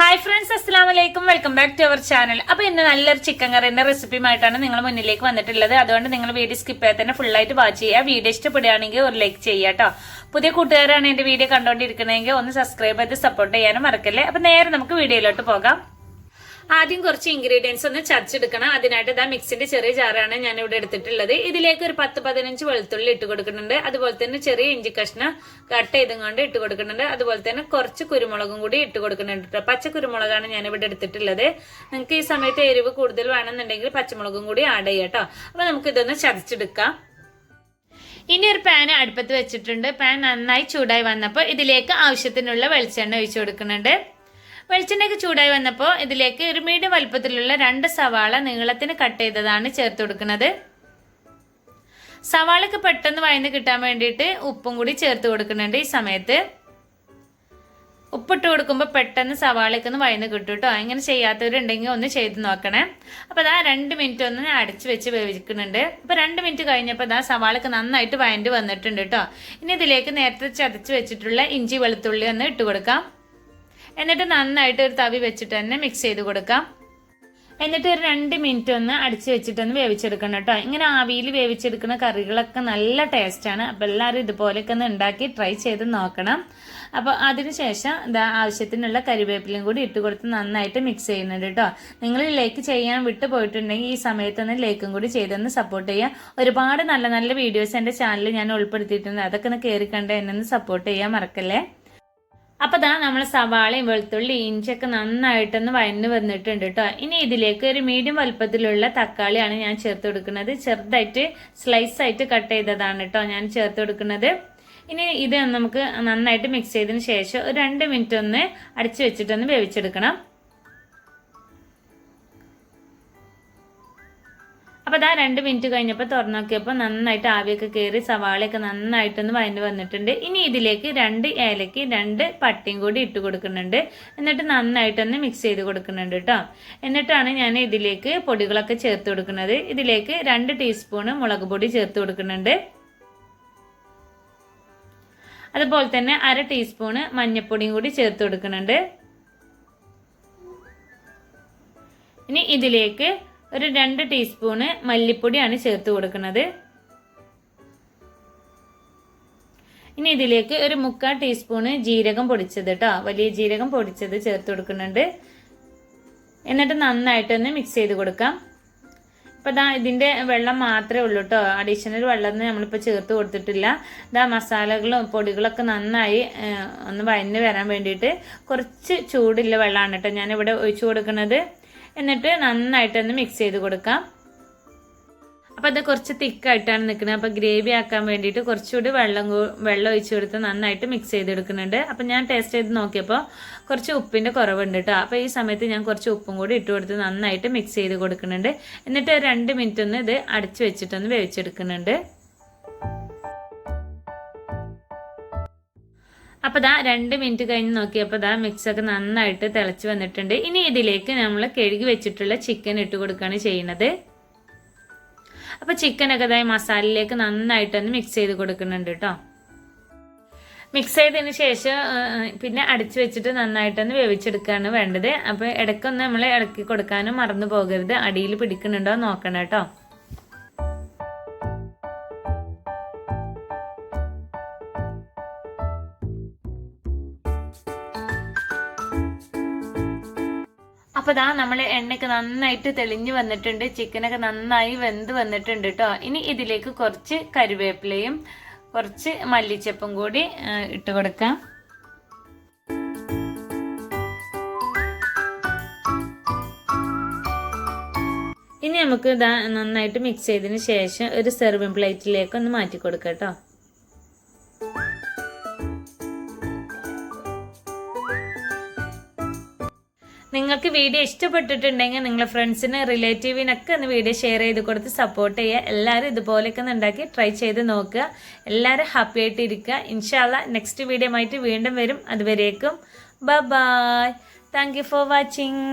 Hi friends അസ്സാം വലൈക്കും welcome back to our channel അപ്പോൾ ഇന്ന് നല്ലൊരു ചിക്കൻ കറിന്റെ റെസിപ്പിയുമായിട്ടാണ് നിങ്ങൾ മുന്നിലേക്ക് വന്നിട്ടുള്ളത്. അതുകൊണ്ട് നിങ്ങൾ വീഡിയോ സ്കിപ്പ് ചെയ്യാതെ തന്നെ ഫുള്ളായിട്ട് വാച്ച് ചെയ്യുക. വീഡിയോ ഇഷ്ടപ്പെടുകയാണെങ്കിൽ ഒരു ലൈക്ക് ചെയ്യുക കേട്ടോ. പുതിയ കൂട്ടുകാരാണ് എന്റെ വീഡിയോ കണ്ടുകൊണ്ടിരിക്കുന്നതെങ്കിൽ ഒന്ന് സബ്സ്ക്രൈബ് ചെയ്ത് സപ്പോർട്ട് ചെയ്യാനും മറക്കല്ലേ? അപ്പോൾ നേരെ നമുക്ക് വീഡിയോയിലോട്ട് പോകാം. ആദ്യം കുറച്ച് ഇൻഗ്രീഡിയൻസ് ഒന്ന് ചതച്ചെടുക്കണം. അതിനായിട്ട് ഇതാ മിക്സിന്റെ ചെറിയ ജാറാണ് ഞാൻ ഇവിടെ എടുത്തിട്ടുള്ളത്. ഇതിലേക്ക് ഒരു പത്ത് പതിനഞ്ച് വെളുത്തുള്ളി ഇട്ട് കൊടുക്കുന്നുണ്ട്. അതുപോലെ തന്നെ ചെറിയ ഇഞ്ചി കഷ്ണം കട്ട് ചെയ്തും കൊണ്ട് ഇട്ട് കൊടുക്കുന്നുണ്ട്. അതുപോലെ തന്നെ കുറച്ച് കുരുമുളകും കൂടി ഇട്ട് കൊടുക്കുന്നുണ്ട് കേട്ടോ പച്ച കുരുമുളകാണ് ഞാൻ ഇവിടെ എടുത്തിട്ടുള്ളത്. നിങ്ങൾക്ക് ഈ സമയത്ത് എരിവ് കൂടുതൽ വേണമെന്നുണ്ടെങ്കിൽ പച്ചമുളകും കൂടി ആഡ് ചെയ്യാം കേട്ടോ അപ്പൊ നമുക്ക് ഇതൊന്ന് ചതച്ചെടുക്കാം. ഇനി ഒരു പാൻ അടുപ്പത്ത് വെച്ചിട്ടുണ്ട്. പാൻ നന്നായി ചൂടായി വന്നപ്പോൾ ഇതിലേക്ക് ആവശ്യത്തിനുള്ള വെളിച്ചെണ്ണ ഒഴിച്ചു കൊടുക്കുന്നുണ്ട്. വെളിച്ചെണ്ണയ്ക്ക് ചൂടായി വന്നപ്പോൾ ഇതിലേക്ക് ഒരു മീഡിയം വലുപ്പത്തിലുള്ള രണ്ട് സവാള നീളത്തിന് കട്ട് ചെയ്തതാണ് ചേർത്ത് കൊടുക്കുന്നത്. സവാളക്ക് പെട്ടെന്ന് വഴന്ന് കിട്ടാൻ വേണ്ടിയിട്ട് ഉപ്പും കൂടി ചേർത്ത് കൊടുക്കുന്നുണ്ട് ഈ സമയത്ത്. ഉപ്പിട്ട് കൊടുക്കുമ്പോൾ പെട്ടെന്ന് സവാളയ്ക്ക് ഒന്ന് വഴന്ന് കിട്ടും കേട്ടോ ഇങ്ങനെ ചെയ്യാത്തവരുണ്ടെങ്കിൽ ഒന്ന് ചെയ്ത് നോക്കണേ. അപ്പോൾ അതാ രണ്ട് മിനിറ്റ് ഒന്ന് അടിച്ച് വെച്ച് വേവിക്കുന്നുണ്ട്. അപ്പോൾ രണ്ട് മിനിറ്റ് കഴിഞ്ഞപ്പോൾ അതാ സവാളക്ക് നന്നായിട്ട് വയന്റ് വന്നിട്ടുണ്ട് കേട്ടോ ഇനി ഇതിലേക്ക് നേരത്തെ ചതച്ച് വെച്ചിട്ടുള്ള ഇഞ്ചി വെളുത്തുള്ളി ഒന്ന് ഇട്ട് കൊടുക്കാം. എന്നിട്ട് നന്നായിട്ട് ഒരു തവി വെച്ചിട്ട് തന്നെ മിക്സ് ചെയ്ത് കൊടുക്കാം. എന്നിട്ട് ഒരു രണ്ട് മിനിറ്റ് ഒന്ന് അടിച്ച് വെച്ചിട്ടൊന്ന് വേവിച്ചെടുക്കണം കേട്ടോ. ഇങ്ങനെ ആവിയിൽ വേവിച്ചെടുക്കുന്ന കറികളൊക്കെ നല്ല ടേസ്റ്റാണ് അപ്പോൾ എല്ലാവരും ഇതുപോലെയൊക്കെ ഒന്ന് ഉണ്ടാക്കി ട്രൈ ചെയ്ത് നോക്കണം. അപ്പോൾ അതിനുശേഷം ഇതാ ആവശ്യത്തിനുള്ള കരിവേപ്പിലയും കൂടി ഇട്ട് കൊടുത്ത് നന്നായിട്ട് മിക്സ് ചെയ്യുന്നുണ്ട് കേട്ടോ. നിങ്ങൾ ലേക്ക് ചെയ്യാൻ വിട്ടു പോയിട്ടുണ്ടെങ്കിൽ ഈ സമയത്തൊന്ന് ലേക്കും കൂടി ചെയ്തൊന്ന് സപ്പോർട്ട് ചെയ്യാം. ഒരുപാട് നല്ല നല്ല വീഡിയോസ് എന്റെ ചാനലിൽ ഞാൻ ഉൾപ്പെടുത്തിയിട്ടുണ്ട്. അതൊക്കെ ഒന്ന് കയറി എന്നെ ഒന്ന് സപ്പോർട്ട് ചെയ്യാൻ മറക്കല്ലേ? അപ്പൊ ഇതാ നമ്മൾ സവാളയും വെളുത്തുള്ളി ഇഞ്ചിയൊക്കെ നന്നായിട്ടൊന്ന് വഴന്ന് വന്നിട്ടുണ്ട് കേട്ടോ ഇനി ഇതിലേക്ക് ഒരു മീഡിയം വലുപ്പത്തിലുള്ള തക്കാളിയാണ് ഞാൻ ചേർത്ത് കൊടുക്കുന്നത്. ചെറുതായിട്ട് സ്ലൈസ് ആയിട്ട് കട്ട് ചെയ്തതാണ് കേട്ടോ ഞാൻ ചേർത്ത് കൊടുക്കുന്നത്. ഇനി ഇത് നമുക്ക് നന്നായിട്ട് മിക്സ് ചെയ്തതിന് ശേഷം ഒരു രണ്ട് മിനിറ്റ് ഒന്ന് അടിച്ചു വെച്ചിട്ടൊന്ന് വേവിച്ചെടുക്കണം. അപ്പോൾ അതാ രണ്ട് മിനിറ്റ് കഴിഞ്ഞപ്പോൾ തുറന്നു നോക്കിയപ്പോൾ നന്നായിട്ട് ആവിയൊക്കെ കയറി സവാളയൊക്കെ നന്നായിട്ടൊന്ന് വഴന്ന് വന്നിട്ടുണ്ട്. ഇനി ഇതിലേക്ക് രണ്ട് ഏലയ്ക്ക് രണ്ട് പട്ടിയും കൂടി ഇട്ട് കൊടുക്കുന്നുണ്ട്. എന്നിട്ട് നന്നായിട്ടൊന്ന് മിക്സ് ചെയ്ത് കൊടുക്കുന്നുണ്ട് കേട്ടോ എന്നിട്ടാണ് ഞാൻ ഇതിലേക്ക് പൊടികളൊക്കെ ചേർത്ത് കൊടുക്കുന്നത്. ഇതിലേക്ക് രണ്ട് ടീസ്പൂണ് മുളക് പൊടി ചേർത്ത് കൊടുക്കുന്നുണ്ട്. അതുപോലെ തന്നെ അര ടീസ്പൂണ് മഞ്ഞൾപ്പൊടിയും കൂടി ചേർത്ത് കൊടുക്കുന്നുണ്ട്. ഇനി ഇതിലേക്ക് ഒരു രണ്ട് ടീസ്പൂണ് മല്ലിപ്പൊടിയാണ് ചേർത്ത് കൊടുക്കുന്നത്. ഇനി ഇതിലേക്ക് ഒരു മുക്കാൽ ടീസ്പൂണ് ജീരകം പൊടിച്ചത് കേട്ടോ വലിയ ജീരകം പൊടിച്ചത് ചേർത്ത് കൊടുക്കുന്നുണ്ട്. എന്നിട്ട് നന്നായിട്ടൊന്ന് മിക്സ് ചെയ്ത് കൊടുക്കാം. ഇപ്പം ദാ ഇതിന്റെ വെള്ളം മാത്രമേ ഉള്ളൂ കേട്ടോ അഡീഷണൽ വെള്ളം നമ്മളിപ്പോൾ ചേർത്ത് കൊടുത്തിട്ടില്ല. ദാ മസാലകളും പൊടികളൊക്കെ നന്നായി ഒന്ന് വയന്ന് വരാൻ വേണ്ടിയിട്ട് കുറച്ച് ചൂടുള്ള വെള്ളമാണ് കേട്ടോ ഞാനിവിടെ ഒഴിച്ചു കൊടുക്കുന്നത്. എന്നിട്ട് നന്നായിട്ടൊന്ന് മിക്സ് ചെയ്ത് കൊടുക്കാം. അപ്പോൾ അത് കുറച്ച് തിക്കായിട്ടാണ് നിൽക്കുന്നത്. അപ്പോൾ ഗ്രേവി ആക്കാൻ വേണ്ടിയിട്ട് കുറച്ചുകൂടി വെള്ളം വെള്ളം ഒഴിച്ച് കൊടുത്ത് നന്നായിട്ട് മിക്സ് ചെയ്തെടുക്കുന്നുണ്ട്. അപ്പോൾ ഞാൻ ടേസ്റ്റ് ചെയ്ത് നോക്കിയപ്പോൾ കുറച്ച് ഉപ്പിന്റെ കുറവുണ്ട് കേട്ടോ അപ്പോൾ ഈ സമയത്ത് ഞാൻ കുറച്ച് ഉപ്പും കൂടി ഇട്ട് കൊടുത്ത് നന്നായിട്ട് മിക്സ് ചെയ്ത് കൊടുക്കുന്നുണ്ട്. എന്നിട്ട് രണ്ട് മിനിറ്റ് ഒന്ന് ഇത് അടച്ച് വെച്ചിട്ടൊന്ന് വേവിച്ചെടുക്കുന്നുണ്ട്. അപ്പോൾ ദാ രണ്ട് മിനിറ്റ് കഴിഞ്ഞ് നോക്കിയപ്പോൾ ദാ മിക്സൊക്കെ നന്നായിട്ട് തിളച്ച് വന്നിട്ടുണ്ട്. ഇനി ഇതിലേക്ക് നമ്മൾ കഴുകി വെച്ചിട്ടുള്ള ചിക്കൻ ഇട്ട് കൊടുക്കുകയാണ് ചെയ്യുന്നത് അപ്പോൾ ചിക്കനൊക്കെ ഇതായി മസാലയിലേക്ക് നന്നായിട്ടൊന്ന് മിക്സ് ചെയ്ത് കൊടുക്കുന്നുണ്ട് കേട്ടോ മിക്സ് ചെയ്തതിന് ശേഷം പിന്നെ അടിച്ചു വെച്ചിട്ട് നന്നായിട്ടൊന്ന് വേവിച്ചെടുക്കുകയാണ് വേണ്ടത്. അപ്പോൾ ഇടയ്ക്കൊന്ന് നമ്മൾ ഇളക്കി കൊടുക്കാനും മറന്നു പോകരുത്. അടിയിൽ പിടിക്കുന്നുണ്ടോ നോക്കണം കേട്ടോ അപ്പോൾ ഇതാ നമ്മൾ എണ്ണയ്ക്ക് നന്നായിട്ട് തെളിഞ്ഞു വന്നിട്ടുണ്ട് ചിക്കനൊക്കെ നന്നായി വെന്ത് വന്നിട്ടുണ്ട് കേട്ടോ ഇനി ഇതിലേക്ക് കുറച്ച് കരുവേപ്പിലയും കുറച്ച് മല്ലിച്ചപ്പും കൂടി ഇട്ട് കൊടുക്കാം. ഇനി നമുക്ക് ഇതാ നന്നായിട്ട് മിക്സ് ചെയ്തതിന് ശേഷം ഒരു സെർവിങ് പ്ലേറ്റിലേക്ക് ഒന്ന് മാറ്റി കൊടുക്കാം കേട്ടോ നിങ്ങൾക്ക് വീഡിയോ ഇഷ്ടപ്പെട്ടിട്ടുണ്ടെങ്കിൽ നിങ്ങൾ ഫ്രണ്ട്സിന് റിലേറ്റീവിനൊക്കെ ഒന്ന് വീഡിയോ ഷെയർ ചെയ്ത് കൊടുത്ത് സപ്പോർട്ട് ചെയ്യുക. എല്ലാവരും ഇതുപോലെയൊക്കെ ഒന്ന് ഉണ്ടാക്കി ട്രൈ ചെയ്ത് നോക്കുക. എല്ലാവരും ഹാപ്പി ആയിട്ട് ഇരിക്കുക. ഇൻഷാല്ല നെക്സ്റ്റ് വീഡിയോ ആയിട്ട് വീണ്ടും വരും. അതുവരേക്കും. ബ bye thank you for watching